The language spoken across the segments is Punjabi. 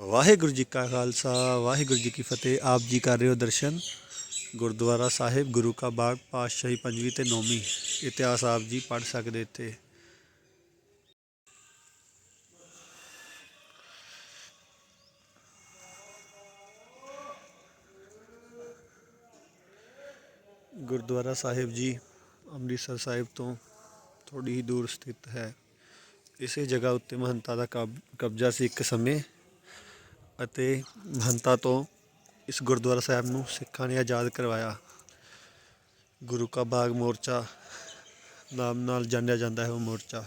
ਵਾਹਿਗੁਰੂ ਜੀ ਕਾ ਖਾਲਸਾ, ਵਾਹਿਗੁਰੂ ਜੀ ਕੀ ਫਤਿਹ। ਆਪ ਜੀ ਕਰ ਰਹੇ ਹੋ ਦਰਸ਼ਨ। ਗੁਰਦੁਆਰਾ ਸਾਹਿਬ, ਗੁਰੂ ਕਾ ਬਾਗ, ਪਾਤਸ਼ਾਹੀ ਪੰਜਵੀਂ ਤੇ ਨੌਵੀਂ। ਇਤਿਹਾਸ ਆਪ ਜੀ ਪੜ੍ਹ ਸਕਦੇ ਇੱਥੇ। ਗੁਰਦੁਆਰਾ ਸਾਹਿਬ ਜੀ ਅੰਮ੍ਰਿਤਸਰ ਸਾਹਿਬ ਤੋਂ ਥੋੜੀ ਹੀ ਦੂਰ ਸਥਿਤ ਹੈ। ਇਸੇ ਜਗ੍ਹਾ ਉੱਤੇ ਮਹੰਤਾ ਦਾ ਕਬ- ਕਬਜ਼ਾ ਸੀ ਇੱਕ ਸਮੇਂ। ਅਤੇ ਮਹੰਤਾ ਤੋਂ ਇਸ ਗੁਰਦੁਆਰਾ ਸਾਹਿਬ ਨੂੰ ਸਿੱਖਾਂ ਨੇ ਆਜ਼ਾਦ ਕਰਵਾਇਆ। ਗੁਰੂ ਕਾ ਬਾਗ ਮੋਰਚਾ ਨਾਮ ਨਾਲ ਜਾਣਿਆ ਜਾਂਦਾ ਹੈ ਉਹ ਮੋਰਚਾ।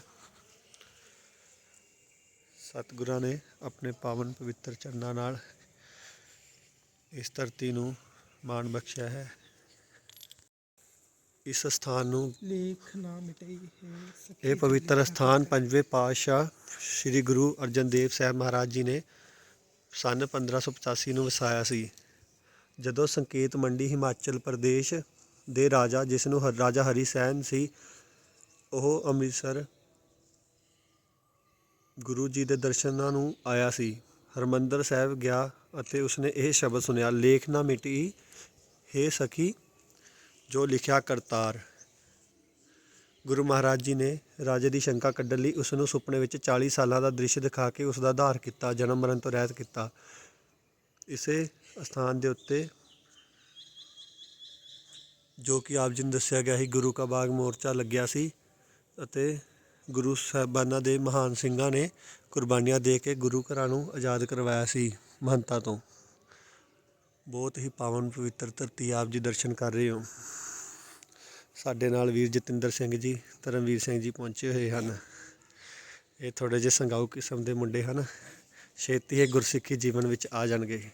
ਸਤਿਗੁਰਾਂ ਨੇ ਆਪਣੇ ਪਾਵਨ ਪਵਿੱਤਰ ਚਰਨਾਂ ਨਾਲ ਇਸ ਧਰਤੀ ਨੂੰ ਮਾਣ ਬਖਸ਼ਿਆ ਹੈ। ਇਸ ਸਥਾਨ ਨੂੰ ਲੇਖ ਨਾ ਮਿਟਈ ਹੈ ਇਹ ਪਵਿੱਤਰ ਸਥਾਨ ਪੰਜਵੇਂ ਪਾਤਸ਼ਾਹ ਸ੍ਰੀ ਗੁਰੂ ਅਰਜਨ ਦੇਵ ਸਾਹਿਬ ਮਹਾਰਾਜ ਜੀ ਨੇ ਸਨ 1585 ਨੂੰ ਵਸਾਇਆ ਸੀ, ਜਦੋਂ ਸੰਕੇਤ ਮੰਡੀ ਹਿਮਾਚਲ ਪ੍ਰਦੇਸ਼ ਦੇ ਰਾਜਾ, ਜਿਸ ਨੂੰ ਹਰ- ਰਾਜਾ ਹਰੀ ਸੈਨ ਸੀ, ਉਹ ਅੰਮ੍ਰਿਤਸਰ ਗੁਰੂ ਜੀ ਦੇ ਦਰਸ਼ਨਾਂ ਨੂੰ ਆਇਆ ਸੀ। ਹਰਮੰਦਰ ਸਾਹਿਬ ਗਿਆ ਅਤੇ ਉਸਨੇ ਇਹ ਸ਼ਬਦ ਸੁਨਿਆ ਲੇਖ ਨਾ ਮਿਟੀ, ਹੇ ਸਖੀ, ਜੋ ਲਿਖਿਆ ਕਰਤਾਰ। ਗੁਰੂ ਮਹਾਰਾਜ ਜੀ ਨੇ ਰਾਜੇ ਦੀ ਸ਼ੰਕਾ ਕੱਢਣ ਲਈ ਉਸ ਨੂੰ ਸੁਪਨੇ ਵਿੱਚ 40 ਸਾਲਾਂ ਦਾ ਦ੍ਰਿਸ਼ ਦਿਖਾ ਕੇ ਉਸ ਦਾ ਆਧਾਰ ਕੀਤਾ, ਜਨਮ ਮਰਨ ਤੋਂ ਰਹਿਤ ਕੀਤਾ। ਇਸੇ ਸਥਾਨ ਦੇ ਉੱਤੇ ਜੋ ਕਿ ਆਪ ਜੀ ਨੂੰ ਦੱਸਿਆ ਗਿਆ ਸੀ, ਗੁਰੂ ਕਾ ਬਾਗ ਮੋਰਚਾ ਲੱਗਿਆ ਸੀ ਅਤੇ ਗੁਰੂ ਸਾਹਿਬਾਨਾਂ ਦੇ ਮਹਾਨ ਸਿੰਘਾਂ ਨੇ ਕੁਰਬਾਨੀਆਂ ਦੇ ਕੇ ਗੁਰੂ ਘਰਾਂ ਨੂੰ ਆਜ਼ਾਦ ਕਰਵਾਇਆ ਸੀ ਮਹੰਤਾ ਤੋਂ। ਬਹੁਤ ਹੀ ਪਾਵਨ ਪਵਿੱਤਰ ਧਰਤੀ ਆਪ ਜੀ ਦਰਸ਼ਨ ਕਰ ਰਹੇ ਹੋ। ਸਾਡੇ ਨਾਲ ਵੀਰ ਜਤਿੰਦਰ ਸਿੰਘ ਜੀ, ਧਰਮਵੀਰ ਸਿੰਘ ਜੀ ਪਹੁੰਚੇ ਹੋਏ ਹਨ। ਇਹ ਥੋੜੇ ਜਿਹੇ ਸੰਗਾਊ ਕਿਸਮ ਦੇ ਮੁੰਡੇ ਹਨ। ਛੇਤੀ ਇਹ ਗੁਰਸਿੱਖੀ ਜੀਵਨ ਵਿੱਚ ਆ ਜਾਣਗੇ।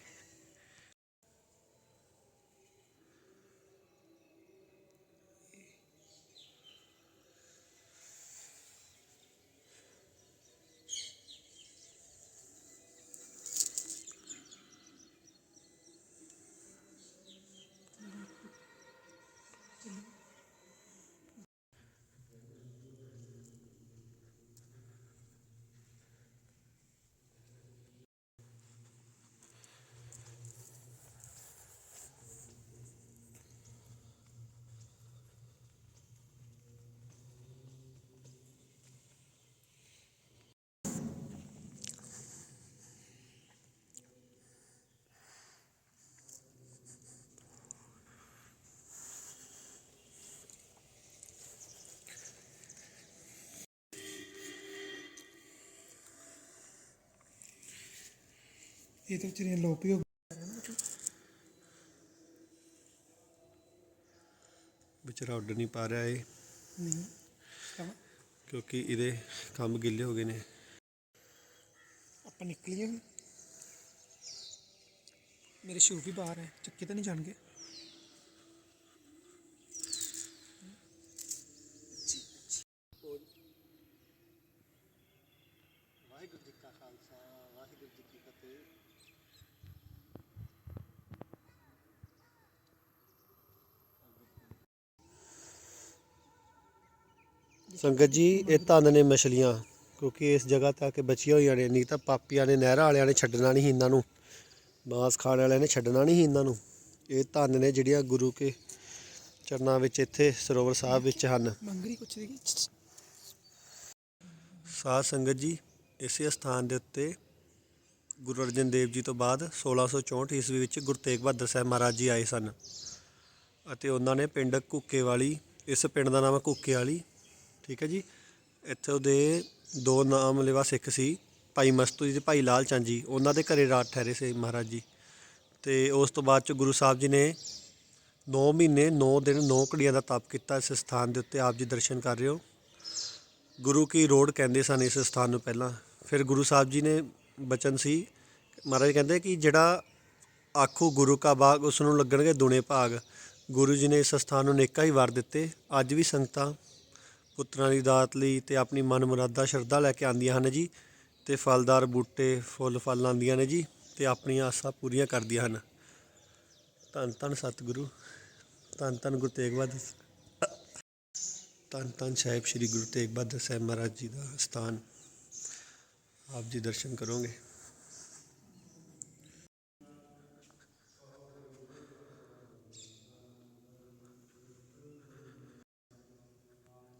ਇਹ ਤਾਂ ਚਰੀਆਂ ਲੋਪ ਹੀ ਹੋ ਵਿਚਾਰਾ ਉੱਡ ਨਹੀਂ ਪਾ ਰਿਹਾ ਇਹ। ਨਹੀਂ ਕਿਉਂਕਿ ਇਹਦੇ ਕੰਮ ਗਿੱਲੇ ਹੋ ਗਏ ਨੇ। ਆਪਾਂ ਨਿਕਲੀਏ ਵੀ। ਮੇਰੇ ਸ਼ੂ ਵੀ ਬਾਹਰ ਹੈ ਚੱਕੇ ਤਾਂ ਨਹੀਂ ਜਾਣਗੇ। ਵਾਹਿਗੁਰੂ ਜੀ ਕਾ ਖਾਲਸਾ ਵਾਹਿਗੁਰੂ ਜੀ ਕੀ ਫਤਿਹ। ਸੰਗਤ ਜੀ ਇਹ ਧੰਨ ਨੇ ਮਛਲੀਆਂ ਕਿਉਂਕਿ ਇਸ ਜਗ੍ਹਾ ਤੇ ਆ ਕੇ ਬਚੀਆਂ ਹੋਈਆਂ ਨੇ। ਨਹੀਂ ਤਾਂ ਪਾਪੀਆਂ ਨੇ ਨਹਿਰਾਂ ਵਾਲਿਆਂ ਨੇ ਛੱਡਣਾ ਨਹੀਂ ਇਹਨਾਂ ਨੂੰ। ਮਾਸ ਖਾਣ ਵਾਲਿਆਂ ਨੇ ਛੱਡਣਾ ਨਹੀਂ ਇਹਨਾਂ ਨੂੰ। ਇਹ ਧੰਨ ਨੇ ਜਿਹੜੀਆਂ ਗੁਰੂ ਕੇ ਚਰਨਾਂ ਵਿੱਚ ਇੱਥੇ ਸਰੋਵਰ ਸਾਹਿਬ ਵਿੱਚ ਹਨ। ਮੰਗਰੀ ਕੁਛ ਦੀ ਸਾਧ ਸੰਗਤ ਜੀ ਇਸੇ ਸਥਾਨ ਦੇ ਉੱਤੇ ਗੁਰੂ ਅਰਜਨ ਦੇਵ ਜੀ ਤੋਂ ਬਾਅਦ 1664 ਈਸਵੀ ਵਿੱਚ ਗੁਰੂ ਤੇਗ ਬਹਾਦਰ ਸਾਹਿਬ ਮਹਾਰਾਜ ਜੀ ਆਏ ਸਨ। ਅਤੇ ਉਹਨਾਂ ਨੇ ਪਿੰਡ ਕੁੱਕੇ ਵਾਲੀ ਇਸ ਪਿੰਡ ਦਾ ਨਾਮ ਹੈ ਕੁੱਕੇ ਵਾਲੀ ਠੀਕ ਹੈ ਜੀ। ਇੱਥੋਂ ਦੇ ਦੋ ਨਾਮ ਲੈਵਾ ਸਿੱਖ ਸੀ, ਭਾਈ ਮਸਤੂ ਜੀ ਤੇ ਭਾਈ ਲਾਲ ਚੰਦ ਜੀ। ਉਹਨਾਂ ਦੇ ਘਰੇ ਰਾਤ ਠਹਿਰੇ ਸੀ ਮਹਾਰਾਜ ਜੀ। ਤੇ ਉਸ ਤੋਂ ਬਾਅਦ ਚ ਗੁਰੂ ਸਾਹਿਬ ਜੀ ਨੇ 9 ਮਹੀਨੇ 9 ਦਿਨ 9 ਘੜੀਆਂ ਦਾ ਤਪ ਕੀਤਾ ਇਸ ਸਥਾਨ ਦੇ ਉੱਤੇ। ਆਪ ਜੀ ਦਰਸ਼ਨ ਕਰ ਰਹੇ ਹੋ। ਗੁਰੂ ਕੀ ਰੋਡ ਕਹਿੰਦੇ ਸਨ ਇਸ ਸਥਾਨ ਨੂੰ ਪਹਿਲਾਂ। ਫਿਰ ਗੁਰੂ ਸਾਹਿਬ ਜੀ ਨੇ ਬਚਨ ਸੀ, ਮਹਾਰਾਜ ਕਹਿੰਦੇ ਕਿ ਜਿਹੜਾ ਆਖੂ ਗੁਰੂ ਕਾ ਬਾਗ, ਉਸ ਨੂੰ ਲੱਗਣਗੇ ਦੁਨੇ ਭਾਗ। ਗੁਰੂ ਜੀ ਨੇ ਇਸ ਸਥਾਨ ਨੂੰ ਨੇਕਾ ਹੀ ਵਾਰ ਦਿੱਤੇ। ਅੱਜ ਵੀ ਸੰਗਤਾਂ ਪੁੱਤਰਾਂ ਦੀ ਦਾਤ ਲਈ ਤੇ ਆਪਣੀ ਮਨ ਮੁਰਾਦਾ ਸ਼ਰਧਾ ਲੈ ਕੇ ਆਉਂਦੀਆਂ ਹਨ ਜੀ ਤੇ ਫਲਦਾਰ ਬੂਟੇ, ਫੁੱਲ ਫਲ ਆਉਂਦੀਆਂ ਨੇ ਜੀ ਤੇ ਆਪਣੀਆਂ ਆਸਾਂ ਪੂਰੀਆਂ ਕਰਦੀਆਂ ਹਨ। ਧੰਨ ਧੰਨ ਸਤਿਗੁਰੂ, ਧੰਨ ਧੰਨ ਗੁਰੂ ਤੇਗ ਬਹਾਦਰ ਧੰਨ ਧੰਨ ਸਾਹਿਬ ਸ੍ਰੀ ਗੁਰੂ ਤੇਗ ਬਹਾਦਰ ਸਾਹਿਬ ਮਹਾਰਾਜ ਜੀ ਦਾ ਸਥਾਨ। ਆਪ ਜੀ ਦਰਸ਼ਨ ਕਰੋਗੇ।